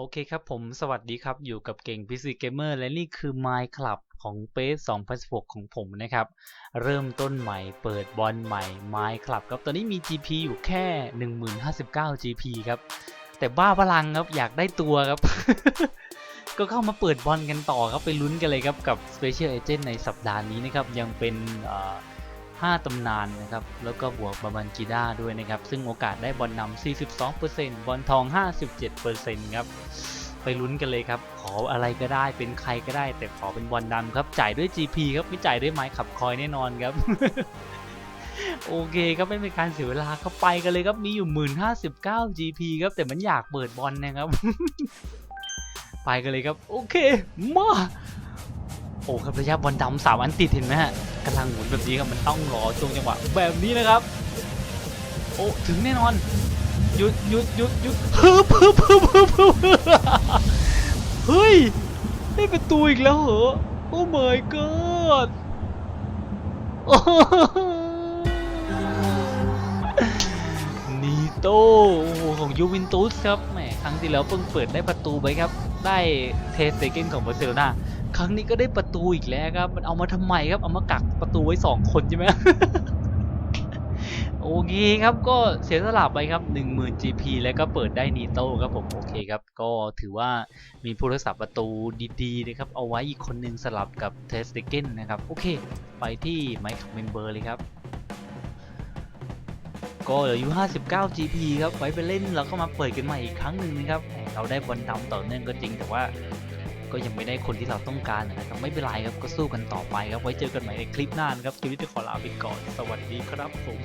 โอเคครับผมสวัสดีครับ อยู่กับเก่ง PC Gamer และนี่คือ My Club ของ p a c e2016 ของผมนะครับ เริ่มต้นใหม่เปิดบอลใหม่ My Club ครับ ตอนนี้มี GP อยู่แค่ 1059 GP ครับ แต่บ้าพลังครับ อยากได้ตัวครับ ก็เข้ามาเปิดบอลกันต่อครับ ไปลุ้นกันเลยครับกับ Special Agent ในสัปดาห์นี้นะครับ ยังเป็นอ่อ 5 ตำนานนะครับ แล้วก็บวกบาบันกีด้าด้วยนะครับ ซึ่งโอกาสได้บอลนำ 42%บอลทอง 57%ครับ ไปลุ้นกันเลยครับ ขออะไรก็ได้ เป็นใครก็ได้ แต่ขอเป็นบอลดำครับ จ่ายด้วย GP ครับ ไม่จ่ายด้วยไม้ขับคอยแน่นอนครับ โอเคครับไม่เป็นการเสียเวลาเข้าไปกันเลยครับ มีอยู่ 1059 GP ครับ แต่มันอยากเปิดบอลนะครับ ไปกันเลยครับ โอเค มา อ้ครับระยะบอลดำสามอันติดเห็นไหมฮะกำลังหมุนแบบนี้ครับมันต้องรอช่วงจังหวะแบบนี้นะครับ โอ้ถึงแน่นอนหยุดหยุดหยุดหยุดฮึบฮึบฮึบฮึบฮึบเฮ้ยได้ประตูอีกแล้วเหรอโอ้ my god นีโต้โอของยูเวนตุสครับแหมครั้งที่แล้วเพิ่งเปิดได้ประตูไปครับ ได้เทสเตเกนของบาร์เซโลนา ครั้งนี้ก็ได้ประตูอีกแล้วครับ มันเอามาทำไมครับ เอามากักประตูไว้2คนใช่ไหมโอเคครับก็เสียสละไปครับ 10,000 GP แล้วก็เปิดได้นีโต้ครับผมโอเคครับ ก็ถือว่ามีผู้รักษาประตูดีๆนะครับ เอาไว้อีกคนนึงสลับกับเทสติเกนนะครับ โอเค ไปที่ไมค์เมมเบอร์เลยครับ ก็เหลืออยู่ 59 GP ครับ ไว้ไปเล่นแล้วก็มาเปิดกันใหม่อีกครั้งหนึ่งนะครับ เราได้บอลดำต่อเนื่องก็จริงแต่ว่า ก็ยังไม่ได้คนที่เราต้องการนะครับไม่เป็นไรครับก็สู้กันต่อไปครับไว้เจอกันใหม่ในคลิปหน้านะครับคลิปนี้ขอลาไปก่อน สวัสดีครับผม